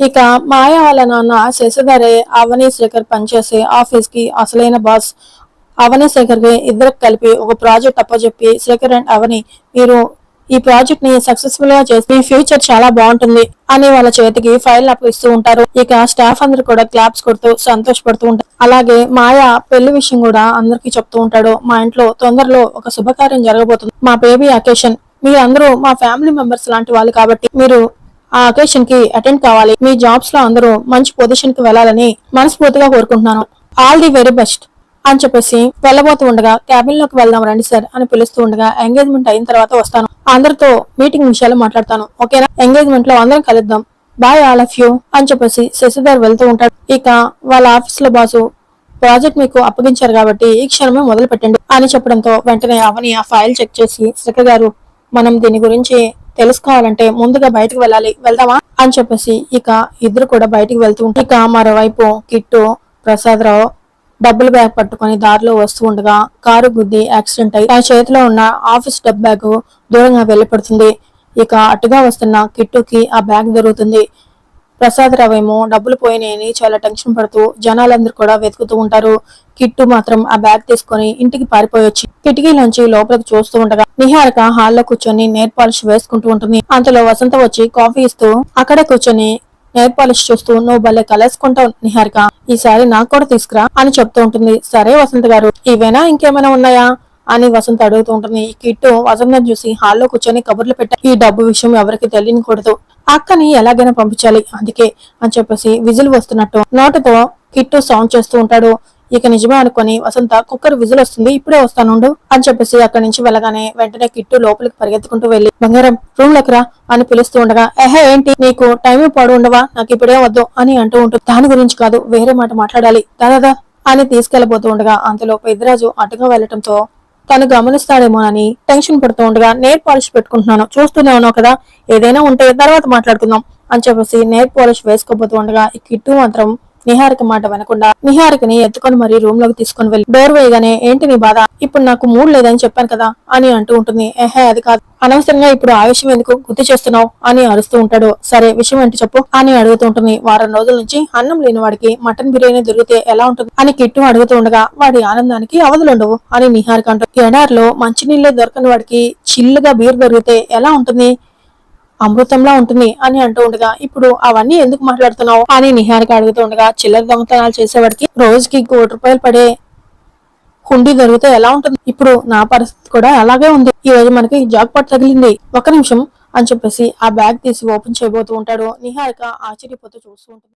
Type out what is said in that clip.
ఇక మాయ వాళ్ళ నాన్న శశిధరే అవని శేఖర్ పనిచేసే ఆఫీస్కి అసలైన బాస్. అవని శేఖర్కి ఇద్దరికి కలిపి ఒక ప్రాజెక్ట్ అప్పచెప్పి శేఖర్ అండ్ అవని మీరు ఈ ప్రాజెక్ట్ని సక్సెస్ఫుల్గా చేసి మీ ఫ్యూచర్ చాలా బాగుంటుంది అని వాళ్ళ చేతికి ఫైల్ అప్పగిస్తూ ఉంటారు. ఇక స్టాఫ్ అందరు కూడా క్లాప్స్ కొడుతూ సంతోషపడుతూ ఉంటారు. అలాగే మాయ పెళ్ళి విషయం కూడా అందరికి చెప్తూ ఉంటాడు. మా ఇంట్లో తొందరలో ఒక శుభకార్యం జరగబోతుంది. మా బేబీ అకేషన్ మీరందరూ అందరూ మా ఫ్యామిలీ మెంబర్స్ లాంటి వాళ్ళు కాబట్టి మీరు ఆ అకేషన్కి అటెండ్ కావాలి. మీ జాబ్స్లో అందరూ మంచి పొజిషన్కి వెళ్ళాలని మనస్ఫూర్తిగా కోరుకుంటున్నాను. ఆల్ ది వెరీ బెస్ట్ అని చెప్పేసి వెళ్ళబోతూ ఉండగా క్యాబిన్లోకి వెళ్దాం రండి సార్ అని పిలుస్తూ ఉండగా ఎంగేజ్మెంట్ అయిన తర్వాత వస్తాను. అందరితో మీటింగ్ విషయాలు మాట్లాడతాను. ఓకేనా? ఎంగేజ్మెంట్లో అందరం కలుద్దాం. బాయ్ ఆల్ ఆఫ్ యూ అని చెప్పేసి శశిధర్ వెళ్తూ ఉంటాడు. ఇక వాళ్ళ ఆఫీస్లో బాసు ప్రాజెక్ట్ మీకు అప్పగించారు కాబట్టి ఈ క్షణమే మొదలు పెట్టండి అని చెప్పడంతో వెంటనే అవని ఆ ఫైల్ చెక్ చేసి శ్రీక గారు మనం దీని గురించి తెలుసుకోవాలంటే ముందుగా బయటకు వెళ్ళాలి వెళ్దామా అని చెప్పేసి ఇక ఇద్దరు కూడా బయటకు వెళ్తూ ఉంటారు. ఇక మరోవైపు కిట్టు ప్రసాదరావు డబ్బులు బ్యాగ్ పట్టుకొని దారిలో వస్తూ ఉండగా కారు గుద్ది యాక్సిడెంట్ అయి తన చేతిలో ఉన్న ఆఫీస్ డబ్ బ్యాగ్ దూరంగా వెళ్ళిపడుతుంది. ఇక అటుగా వస్తున్న కిట్టుకి ఆ బ్యాగ్ దొరుకుతుంది. ప్రసాదరావు ఏమో డబ్బులు పోయినాయని చాలా టెన్షన్ పడుతూ జనాలందరూ కూడా వెతుకుతూ ఉంటారు. కిట్టు మాత్రం ఆ బ్యాగ్ తీసుకొని ఇంటికి పారిపోయొచ్చి కిటికీలోంచి లోపలికి చూస్తూ ఉండగా నిహారిక హాల్లో కూర్చొని నేర్ పాలిష్ వేసుకుంటూ ఉంటుంది. అంతలో వసంత వచ్చి కాఫీ ఇస్తూ అక్కడే కూర్చొని నేర్ పాలిష్ చూస్తూ నువ్వు భలే కలేసుకుంటావు నిహారిక. ఈసారి నాకు కూడా తీసుకురా అని చెప్తూ ఉంటుంది. సరే వసంత గారు ఇవేనా ఇంకేమైనా ఉన్నాయా? అని వసంత అడుగుతూ ఉంటుంది. ఈ కిట్టు వసంతం చూసి హాల్లో కూర్చొని కబుర్లు పెట్టా ఈ డబ్బు విషయం ఎవరికి తెలియకూడదు అక్కని ఎలాగైనా పంపించాలి. అందుకే అని చెప్పేసి విజిల్ వస్తున్నట్టు నోటతో కిట్టు సౌండ్ చేస్తూ ఉంటాడు. ఇక నిజమే అనుకొని వసంత కుక్కర్ విజిల్ వస్తుంది ఇప్పుడే వస్తానుండు అని చెప్పేసి అక్కడి నుంచి వెళ్ళగానే వెంటనే కిట్టు లోపలికి పరిగెత్తుకుంటూ వెళ్ళి బంగారం రూమ్లోకి రా అని పిలుస్తూ ఉండగా ఎహే ఏంటి? నీకు టైం పాడు ఉండవా? నాకు ఇప్పుడే వద్దు అని అంటూ ఉంటుంది దాని గురించి కాదు వేరే మాట మాట్లాడాలి. దాదాదా అని తీసుకెళ్ళబోతూ ఉండగా అంతలో పెద్దరాజు అటుగా వెళ్ళటంతో తను గమనిస్తాడేమోనని టెన్షన్ పడుతూ ఉండగా నేర్ పాలిష్ పెట్టుకుంటున్నాను. చూస్తూనే ఉన్నావు కదా ఏదైనా ఉంటే తర్వాత మాట్లాడుకుందాం అని చెప్పేసి నేర్ పాలిష్ వేసుకోబోతూ ఉండగా ఈ కిట్టు మాత్రం నిహారిక మాట వినకుండా నిహారికని ఎత్తుకొని మరీ రూమ్లోకి తీసుకొని వెళ్ళి. డోర్ వేయగానే ఏంటి నీ బాధ? ఇప్పుడు నాకు మూడ్ లేదని చెప్పాను కదా అని అంటూ ఉంటుంది. ఏహే అది కాదు. అనవసరంగా ఇప్పుడు ఆ విషయం ఎందుకు గుర్తు చేస్తున్నావు? అని అరుస్తూ ఉంటాడు. సరే విషయం ఏంటి చెప్పు అని అడుగుతూ ఉంటుంది. వారం రోజుల నుంచి అన్నం లేని వాడికి మటన్ బిర్యానీ దొరికితే ఎలా ఉంటుంది? అని కిట్టు అడుగుతూ ఉండగా వాడి ఆనందానికి అవధులుండవు అని నిహారిక అంటూ ఎడారిలో మంచినీళ్ళే దొరకని వాడికి చిల్లుగా బీర్ దొరికితే ఎలా ఉంటుంది? అమృతంలా ఉంటుంది అని అంటూ ఉండగా ఇప్పుడు అవన్నీ ఎందుకు మాట్లాడుతున్నావు? అని నిహారిక అడుగుతూ ఉండగా చిల్లర దొంగతనాలు చేసేవాడికి రోజుకి కోటి రూపాయలు పడే హుండీ దొరికితే ఎలా ఉంటుంది? ఇప్పుడు నా పరిస్థితి కూడా అలాగే ఉంది. ఈ రోజు మనకి జాక్ పట్ తగిలింది. ఒక నిమిషం అని చెప్పేసి ఆ బ్యాగ్ తీసి ఓపెన్ చేయబోతూ ఉంటాడు. నిహారిక ఆశ్చర్యపోతూ చూస్తూ ఉంటుంది.